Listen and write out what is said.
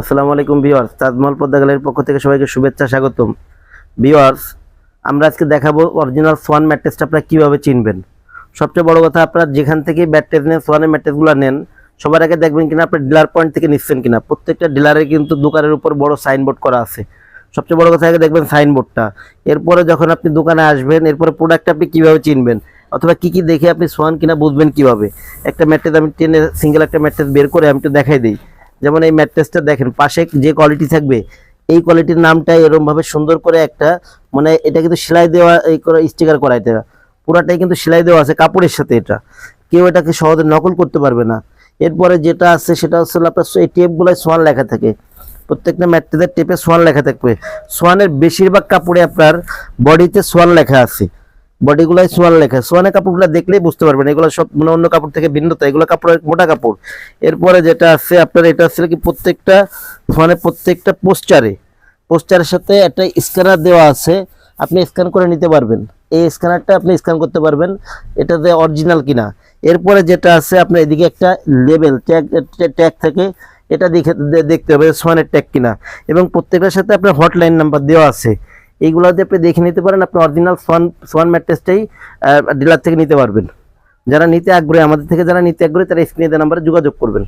আসসালামু আলাইকুম ভিওয়ার্স তাজমহল পদ্মা গ্যালারির পক্ষ থেকে সবাইকে শুভেচ্ছা, স্বাগতম। ভিওয়ার্স আমরা আজকে দেখাবো অরিজিনাল সোয়ান ম্যাট্রেসটা আপনারা কীভাবে চিনবেন। সবচেয়ে বড় কথা, আপনারা যেখান থেকে ব্যাট্রেস নেন সোয়ানের ম্যাট্রেসগুলো নেন, সবার আগে দেখবেন কিনা আপনার ডিলার পয়েন্ট থেকে নিচ্ছেন কিনা। প্রত্যেকটা ডিলারে কিন্তু দোকানের উপর বড় সাইনবোর্ড করা আছে। সবচেয়ে বড় কথা, আগে দেখবেন সাইনবোর্ডটা এরপরে যখন আপনি দোকানে আসবেন, এরপরে প্রোডাক্ট আপনি কীভাবে চিনবেন, অথবা কি কি দেখে আপনি সোয়ান কিনা বুঝবেন কীভাবে? একটা ম্যাট্রেস আমি টেনে সিঙ্গেল একটা ম্যাট্রেস বের করে আমি একটু দেখাই দিই। যেমন এই ম্যাট্রেসটা দেখেন, পাশে যে কোয়ালিটি থাকবে, এই কোয়ালিটির নামটা এরকম ভাবে সুন্দর করে একটা মানে এটা কিন্তু সেলাই দেওয়া, এই করে স্টিকার করা এটা পুরাটাই কিন্তু সেলাই দেওয়া আছে কাপড়ের সাথে এটা। কেউ এটাকে সহজে নকল করতে পারবে না। এরপরে যেটা আছে সেটা হচ্ছে আপনার এই টেপগুলোয় সোয়ান লেখা থাকে। প্রত্যেকটা ম্যাট্রেসের টেপে সোয়ান লেখা থাকবে। সোয়ানের বেশিরভাগ কাপড়ে আপনার বডিতে সোয়ান লেখা আছে। বডিগুলাই সোয়ান লেখা। সোয়ানের কাপড়গুলো দেখলেই বুঝতে পারবেন। এগুলো সব মানে অন্য কাপড় থেকে ভিন্নতা এগুলো কাপড় মোটা কাপড়। এরপরে যেটা আছে, আপনার এটা আছে কি প্রত্যেকটা সোয়ানের প্রত্যেকটা পোস্টারে পোস্টারের সাথে একটা স্ক্যানার দেওয়া আছে, আপনি স্ক্যান করে নিতে পারবেন। এই স্ক্যানারটা আপনি স্ক্যান করতে পারবেন, এটাতে অরিজিনাল কিনা। এরপরে যেটা আছে, আপনার এদিকে একটা লেভেল ট্যাগ ট্যাগ থাকে, এটা দেখে দেখতে হবে সোয়ানের ট্যাগ কিনা। এবং প্রত্যেকটার সাথে আপনার হটলাইন নাম্বার দেওয়া আছে। এইগুলো যদি আপনি দেখে নিতে পারেন, আপনি অরিজিনাল সোয়ান সোয়ান ম্যাট্রেসটাই ডিলার থেকে নিতে পারবেন। যারা নিতে আগ্রহী, আমাদের থেকে যারা নিতে আগ্রহী, তারা স্ক্রিনে নাম্বারে যোগাযোগ করবেন।